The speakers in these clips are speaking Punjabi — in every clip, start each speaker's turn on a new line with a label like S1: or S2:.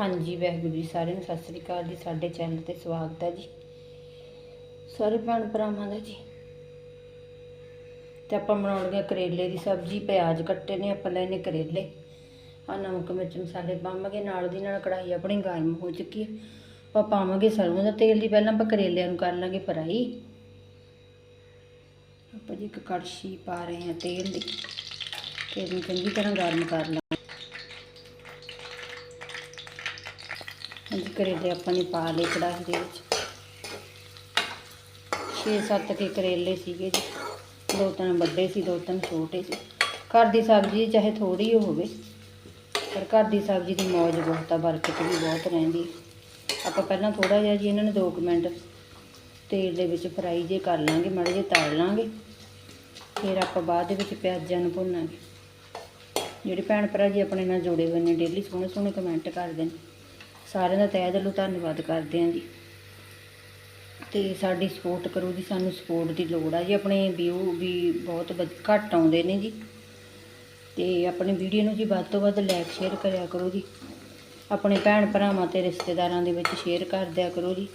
S1: ਹਾਂਜੀ, ਵਾਹਿਗੁਰੂ ਜੀ, ਸਾਰਿਆਂ ਨੂੰ ਸਤਿ ਸ੍ਰੀ ਅਕਾਲ ਜੀ, ਸਾਡੇ ਚੈਨਲ ਤੇ ਸਵਾਗਤ ਹੈ ਜੀ। ਸਾਰੇ ਭੈਣ ਭਰਾਵਾਂ ਦਾ ਜੀ। ਤੇ ਆਪਾਂ ਬਣਾਉਣਗੇ ਕਰੇਲੇ ਦੀ ਸਬਜ਼ੀ, ਪਿਆਜ਼ ਕੱਟੇ ਨੇ, ਆਪਾਂ ਲੈਣੇ ਕਰੇਲੇ। ਆ ਨਮਕ, ਮਿਰਚ, ਮਸਾਲੇ ਪਾਵਾਂਗੇ, ਨਾਲ ਦੀ ਨਾਲ ਕੜਾਈ ਆਪਣੀ ਗਰਮ ਹੋ ਚੁੱਕੀ ਹੈ। ਆਪਾਂ ਪਾਵਾਂਗੇ ਸਰੋਂ ਦਾ ਤੇਲ ਜੀ, ਪਹਿਲਾਂ ਆਪਾਂ ਕਰੇਲਿਆਂ ਨੂੰ ਕਰ ਲਾਂਗੇ ਫਰਾਈ। ਆਪਾਂ ਜੀ ਇੱਕ ਕੜਛੀ ਪਾ ਰਹੇ ਹਾਂ ਤੇਲ ਦੀ ਤੇਲ ਨੂੰ ਚੰਗੀ ਤਰ੍ਹਾਂ ਗਰਮ ਕਰ ਲਾਂ ਕਰੇਲੇ ਆਪਾਂ ਨੇ ਪਾ ਲਏ ਕੜਾਹੀ ਦੇ ਵਿੱਚ। 6-7 ਕੇ ਕਰੇਲੇ ਸੀਗੇ ਜੀ। ਦੋ ਤਿੰਨ ਵੱਡੇ ਸੀ, ਦੋ ਤਿੰਨ ਛੋਟੇ ਸੀ। ਘਰ ਦੀ ਸਬਜ਼ੀ ਚਾਹੇ ਥੋੜੀ ਹੋਵੇ, ਪਰ ਘਰ ਦੀ ਸਬਜ਼ੀ ਦੀ ਮੌਜ ਬਹੁਤ ਆ ਬਰਕਤ ਵੀ ਬਹੁਤ ਰਹਿੰਦੀ। ਆਪਾਂ ਪਹਿਲਾਂ ਥੋੜਾ ਜਿਹਾ ਜੀ ਇਹਨਾਂ ਨੂੰ 2 ਮਿੰਟ ਤੇਲ ਦੇ ਵਿੱਚ ਫਰਾਈ ਜੇ ਕਰ ਲਾਂਗੇ, ਮਾੜੇ ਜਿਹੇ ਤਲ ਲਾਂਗੇ। ਫਿਰ ਆਪਾਂ ਬਾਅਦ ਦੇ ਵਿੱਚ ਪਿਆਜ਼ਾਂ ਨੂੰ ਭੁੰਨਾਂਗੇ। ਜਿਹੜੇ ਭੈਣ ਭਰਾ ਜੀ ਆਪਣੇ ਨਾਲ ਜੁੜੇ ਹੋਏ ਨੇ, ਡੇਲੀ ਸੋਹਣੇ ਸੋਹਣੇ ਕਮੈਂਟ ਕਰਦੇ ਨੇ। ਸਾਰਿਆਂ ਦਾ ਤਹਿ ਦਿਲੋਂ ਧੰਨਵਾਦ ਕਰਦੇ ਹਾਂ ਜੀ। ਤੇ ਸਾਡੀ ਸਪੋਰਟ ਕਰੋ ਜੀ, ਸਾਨੂੰ ਸਪੋਰਟ ਦੀ ਲੋੜ ਆ ਜੀ। ਆਪਣੇ ਵਿਊ ਵੀ ਬਹੁਤ ਵਧ- ਘੱਟ ਆਉਂਦੇ ਨੇ ਜੀ। ਤੇ ਆਪਣੀ ਵੀਡੀਓ ਨੂੰ ਜੀ ਵੱਧ ਤੋਂ ਵੱਧ ਲਾਈਕ ਸ਼ੇਅਰ ਕਰਿਆ ਕਰੋ ਜੀ। ਆਪਣੇ ਭੈਣ ਭਰਾਵਾਂ ਤੇ ਰਿਸ਼ਤੇਦਾਰਾਂ ਦੇ ਵਿੱਚ ਸ਼ੇਅਰ ਕਰ ਦਿਆ ਕਰੋ ਜੀ।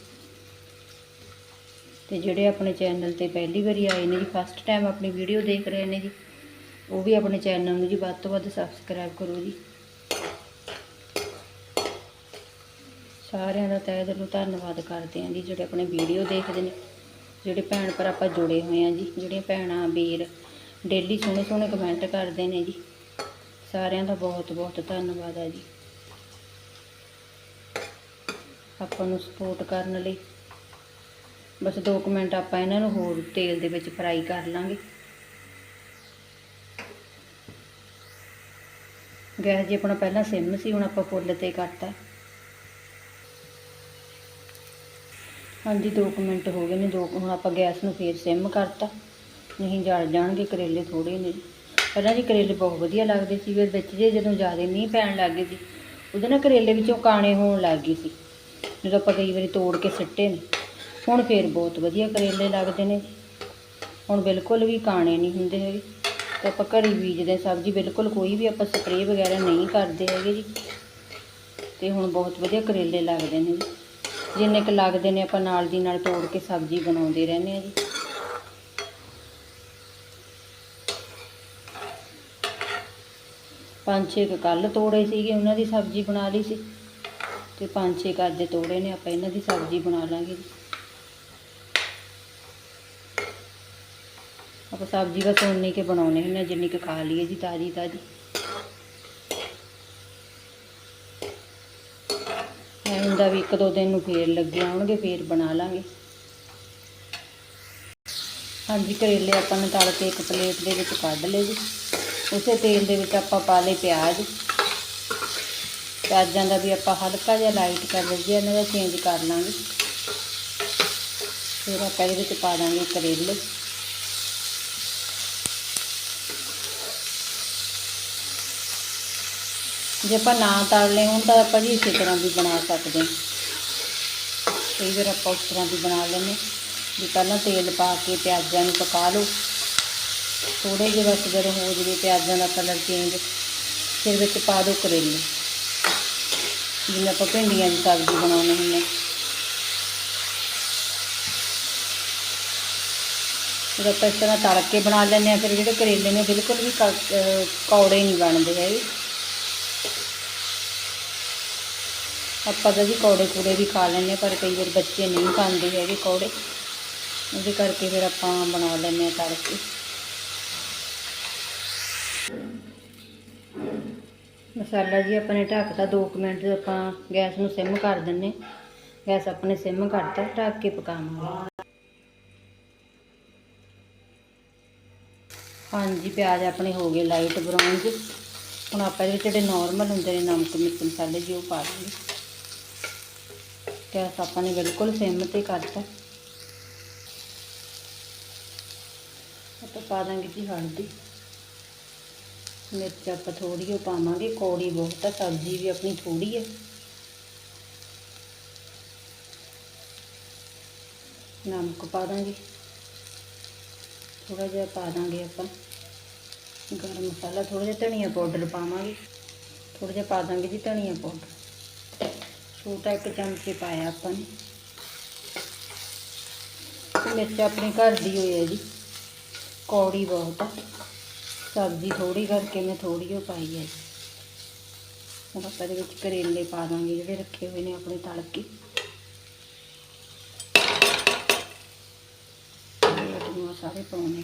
S1: ਤੇ ਜਿਹੜੇ ਆਪਣੇ ਚੈਨਲ ਤੇ ਪਹਿਲੀ ਵਾਰੀ ਆਏ ਨੇ ਜੀ ਫਸਟ ਟਾਈਮ ਆਪਣੀ ਵੀਡੀਓ ਦੇਖ ਰਹੇ ਨੇ ਜੀ, ਉਹ ਵੀ ਆਪਣੇ ਚੈਨਲ ਨੂੰ ਜੀ ਵੱਧ ਤੋਂ ਵੱਧ ਸਬਸਕ੍ਰਾਈਬ ਕਰੋ ਜੀ। ਸਾਰਿਆਂ ਦਾ ਤਹਿ ਦਿਲੋਂ ਧੰਨਵਾਦ ਕਰਦੇ ਹਾਂ ਜੀ, ਜਿਹੜੇ ਆਪਣੇ ਵੀਡੀਓ ਦੇਖਦੇ ਨੇ, ਜਿਹੜੇ ਭੈਣ ਭਰਾ ਆਪਾਂ ਜੁੜੇ ਹੋਏ ਆ ਜੀ, ਜਿਹੜੀਆਂ ਭੈਣਾਂ, ਵੀਰ ਡੇਲੀ ਸੋਹਣੇ ਸੋਹਣੇ ਕਮੈਂਟ ਕਰਦੇ ਨੇ ਜੀ। ਸਾਰਿਆਂ ਦਾ ਬਹੁਤ ਬਹੁਤ ਧੰਨਵਾਦ ਹੈ ਜੀ। ਆਪਾਂ ਨੂੰ ਸਪੋਰਟ ਕਰਨ ਲਈ। ਬਸ 2 ਮਿੰਟ ਆਪਾਂ ਇਹਨਾਂ ਨੂੰ ਹੋਰ ਤੇਲ ਦੇ ਵਿੱਚ ਫਰਾਈ ਕਰ ਲਾਂਗੇ। ਗੈਸ ਜੀ, ਆਪਣਾ ਪਹਿਲਾਂ ਸਿਮ ਸੀ, ਹੁਣ ਆਪਾਂ ਫੁੱਲ ਤੇ ਕਰਤਾ। ਹਾਂਜੀ 2 ਮਿੰਟ ਹੋ ਗਏ ਨੇ, ਦੋ ਹੁਣ ਆਪਾਂ ਗੈਸ ਨੂੰ ਫੇਰ ਸਿਮ ਕਰਤਾ। ਨਹੀਂ, ਜਲ ਜਾਣਗੇ, ਕਰੇਲੇ ਥੋੜੇ ਨੇ। ਪਹਿਲਾਂ ਜੀ ਕਰੇਲੇ ਬਹੁਤ ਵਧੀਆ ਲੱਗਦੇ ਸੀ, ਫਿਰ ਵਿੱਚ ਜੇ ਜਦੋਂ ਜ਼ਿਆਦਾ ਮੀਂਹ ਪੈਣ ਲੱਗ ਗਏ ਸੀ, ਉਹਦੇ ਨਾਲ ਕਰੇਲੇ ਵਿੱਚੋਂ ਕਾਣੇ ਹੋਣ ਲੱਗ ਗਏ ਸੀ। ਜਦੋਂ ਆਪਾਂ ਕਈ ਵਾਰੀ ਤੋੜ ਕੇ ਸਿੱਟੇ ਨੇ, ਹੁਣ ਫੇਰ ਬਹੁਤ ਵਧੀਆ ਕਰੇਲੇ ਲੱਗਦੇ ਨੇ। ਹੁਣ ਬਿਲਕੁਲ ਵੀ ਕਾਣੇ ਨਹੀਂ ਹੁੰਦੇ ਹੈਗੇ। ਤੇ ਆਪਾਂ ਘਰੀ ਬੀਜਦੇ ਸਬਜ਼ੀ, ਬਿਲਕੁਲ ਕੋਈ ਵੀ ਆਪਾਂ ਸਪਰੇਅ ਵਗੈਰਾ ਨਹੀਂ ਕਰਦੇ ਹੈਗੇ ਜੀ। ਤੇ ਹੁਣ ਬਹੁਤ ਵਧੀਆ ਕਰੇਲੇ ਲੱਗਦੇ ਨੇ ਜੀ। ਜਿੰਨੇ ਕੁ ਲੱਗਦੇ ਨੇ ਆਪਾਂ ਨਾਲ ਦੀ ਨਾਲ ਤੋੜ ਕੇ ਸਬਜ਼ੀ ਬਣਾਉਂਦੇ ਰਹਿੰਦੇ ਆ ਜੀ। ਪੰਜ ਛੇ ਕੁ ਕੱਲ ਤੋੜੇ ਸੀਗੇ, ਉਹਨਾਂ ਦੀ ਸਬਜ਼ੀ ਬਣਾ ਲਈ ਸੀ। ਤੇ ਪੰਜ ਛੇ ਕੱਜ ਅੱਜ ਤੋੜੇ ਨੇ, ਆਪਾਂ ਇਹਨਾਂ ਦੀ ਸਬਜ਼ੀ ਬਣਾ ਲਾਂਗੇ ਜੀ। ਆਪਾਂ ਸਬਜ਼ੀ ਬਸ ਉਨੀ ਕੇ ਬਣਾਉਣੇ ਹੁੰਦੇ ਹਾਂ ਜਿੰਨੀ ਕੁ ਖਾ ਲਈਏ ਜੀ ਤਾਜ਼ੀ ਤਾਜ਼ੀ ਐ ਵੀ ਇੱਕ ਦੋ ਦਿਨ ਨੂੰ ਫੇਰ ਲੱਗੇ ਆਉਣਗੇ, ਫੇਰ ਬਣਾ ਲਾਂਗੇ। ਹਾਂਜੀ, ਕਰੇਲੇ ਆਪਾਂ ਨੇ ਤਲ ਕੇ ਇੱਕ ਪਲੇਟ ਦੇ ਵਿੱਚ ਕੱਢ ਲਏ ਜੀ। ਉਸੇ ਤੇਲ ਦੇ ਵਿੱਚ ਆਪਾਂ ਪਾ ਲਏ ਪਿਆਜ਼। ਪਿਆਜ਼ਾਂ ਦਾ ਵੀ ਆਪਾਂ ਹਲਕਾ ਜਿਹਾ ਲਾਈਟ ਕਰ ਲਈਏ, ਇਹਨਾਂ ਦਾ ਚੇਂਜ ਕਰ ਲਾਂਗੇ। ਫਿਰ ਆਪਾਂ ਇਹਦੇ ਵਿੱਚ ਪਾ ਦਾਂਗੇ ਕਰੇਲੇ। ਜੇ ਆਪਾਂ ਨਾ ਤਲਨੇ ਹੋਣ ਤਾਂ ਆਪਾਂ ਜੀ ਇਸੇ ਤਰ੍ਹਾਂ ਵੀ ਬਣਾ ਸਕਦੇ ਹਾਂ। ਕਈ ਵਾਰ ਆਪਾਂ ਉਸ ਤਰ੍ਹਾਂ ਵੀ ਬਣਾ ਲੈਂਦੇ ਵੀ ਪਹਿਲਾਂ ਤੇਲ ਪਾ ਕੇ ਪਿਆਜ਼ਾਂ ਨੂੰ ਪਕਾ ਲਓ। ਥੋੜੇ ਜਿਹੇ ਬਸ ਜਦੋਂ ਹੋ ਜਾਵੇ ਪਿਆਜ਼ਾਂ ਦਾ ਕਲਰ ਚੇਂਜ ਫਿਰ ਵਿੱਚ ਪਾ ਦਿਓ ਕਰੇਲੇ। ਜਿਵੇਂ ਆਪਾਂ ਭਿੰਡੀਆਂ ਦੀ ਸਬਜ਼ੀ ਬਣਾਉਂਦੇ ਹੁੰਦੇ ਹਾਂ। ਫਿਰ ਆਪਾਂ ਇਸ ਤਰ੍ਹਾਂ ਤਲ ਕੇ ਬਣਾ ਲੈਂਦੇ ਹਾਂ, ਫਿਰ ਜਿਹੜੇ ਕਰੇਲੇ ਨੇ ਬਿਲਕੁਲ ਵੀ ਕੌੜੇ ਨਹੀਂ ਬਣਦੇ ਹੈਗੇ। ਆਪਾਂ ਤਾਂ ਜੀ ਕੌੜੇ ਕੂੜੇ ਵੀ ਖਾ ਲੈਂਦੇ ਹਾਂ, ਪਰ ਕਈ ਵਾਰ ਬੱਚੇ ਨਹੀਂ ਖਾਂਦੇ ਹੈਗੇ ਕੌੜੇ। ਉਹਦੇ ਕਰਕੇ ਫਿਰ ਆਪਾਂ ਬਣਾ ਲੈਂਦੇ ਹਾਂ ਤੜਕੇ। ਮਸਾਲਾ ਜੀ ਆਪਾਂ ਨੇ ਢੱਕਤਾ 2 ਮਿੰਟ ਆਪਾਂ ਗੈਸ ਨੂੰ ਸਿਮ ਕਰ ਦਿੰਨੇ ਗੈਸ ਆਪਣੇ ਸਿਮ ਕਰਤਾ ਢੱਕ ਕੇ ਪਕਾਵਾਂਗੇ। ਹਾਂਜੀ ਪਿਆਜ਼ ਆਪਣੇ ਹੋ ਗਏ ਲਾਈਟ ਬਰਾਊਨ ਹੁਣ ਆਪਾਂ ਇਹਦੇ ਜਿਹੜੇ ਨਾਰਮਲ ਹੁੰਦੇ ਨੇ ਨਮਕ ਮਿਰਚ ਮਸਾਲੇ ਜੀ ਉਹ ਪਾ ਦਾਂਗੇ ਗੈਸ ਆਪਾਂ ਨੇ ਬਿਲਕੁਲ ਸਿਮ ਤੇ ਕਰਤਾ। ਆਪਾਂ ਪਾ ਦਾਂਗੇ ਜੀ ਹਲਦੀ। ਮਿਰਚ ਆਪਾਂ ਥੋੜੀ ਉਹ ਪਾਵਾਂਗੇ, ਕੌੜੀ ਬਹੁਤ ਆ, ਸਬਜ਼ੀ ਵੀ ਆਪਣੀ ਥੋੜੀ ਹੈ ਨਮਕ ਪਾ ਦਾਂਗੇ। ਥੋੜਾ ਜਿਹਾ ਪਾ ਦਾਂਗੇ ਆਪਾਂ। ਗਰਮ ਮਸਾਲਾ ਥੋੜਾ ਜਿਹਾ ਧਨੀਆ ਪਾਊਡਰ ਪਾਵਾਂਗੇ। ਥੋੜਾ ਜਿਹਾ ਪਾ ਦਾਂਗੇ ਜੀ ਧਨੀਆ ਪਾਊਡਰ। ਛੋਟਾ ਇੱਕ ਚਮਚੇ ਪਾਇਆ ਆਪਾਂ ਨੇ ਤੇ ਮਿਰਚ ਆਪਣੀ ਘਰ ਦੀ ਹੋਈ ਹੈ ਜੀ ਕੌੜੀ ਬਹੁਤ ਆ ਸਬਜ਼ੀ ਥੋੜੀ ਕਰਕੇ ਮੈਂ ਥੋੜੀ ਓ ਪਾਈ ਹੈ ਜੀ ਹੁਣ ਆਪਾਂ ਇਹਦੇ ਵਿੱਚ ਕਰੇਲੇ ਪਾ ਦਾਂਗੇ ਜਿਹੜੇ ਰੱਖੇ ਹੋਏ ਨੇ ਆਪਣੇ ਤਲ ਕੇ ਇਹ ਨੂੰ ਸਾਰੇ ਪਾਉਣੇ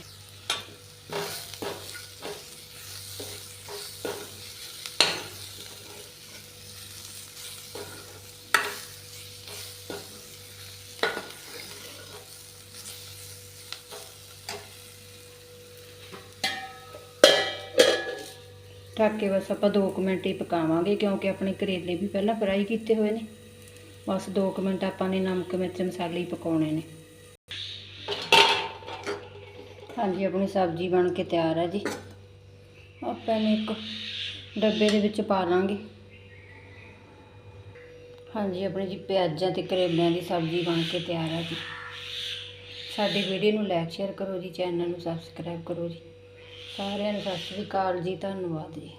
S1: ਢੱਕ ਕੇ ਬਸ ਆਪਾਂ 2 ਮਿੰਟ ਹੀ ਪਕਾਵਾਂਗੇ, ਕਿਉਂਕਿ ਆਪਣੇ ਕਰੇਲੇ ਵੀ ਪਹਿਲਾਂ ਫਰਾਈ ਕੀਤੇ ਹੋਏ ਨੇ। ਬਸ 2 ਮਿੰਟ ਆਪਾਂ ਨੇ ਨਮਕ, ਮਿਰਚ, ਮਸਾਲੇ ਹੀ ਪਕਾਉਣੇ ਨੇ। ਹਾਂਜੀ, ਆਪਣੀ ਸਬਜ਼ੀ ਬਣ ਕੇ ਤਿਆਰ ਹੈ ਜੀ। ਆਪਾਂ ਨੇ ਇੱਕ ਡੱਬੇ ਦੇ ਵਿੱਚ ਪਾ ਲਾਂਗੇ। ਹਾਂਜੀ, ਆਪਣੀ ਜੀ ਪਿਆਜ਼ਾਂ ਤੇ ਕਰੇਲਿਆਂ ਦੀ ਸਬਜ਼ੀ ਬਣ ਕੇ ਤਿਆਰ ਹੈ ਜੀ। ਸਾਡੀ ਵੀਡੀਓ ਨੂੰ ਲਾਈਕ ਸ਼ੇਅਰ ਕਰੋ ਜੀ ਚੈਨਲ ਨੂੰ ਸਬਸਕ੍ਰਾਈਬ ਕਰੋ ਜੀ। ਸਾਰਿਆਂ ਨੂੰ ਸਤਿ ਸ਼੍ਰੀ ਅਕਾਲ ਜੀ ਧੰਨਵਾਦ ਜੀ।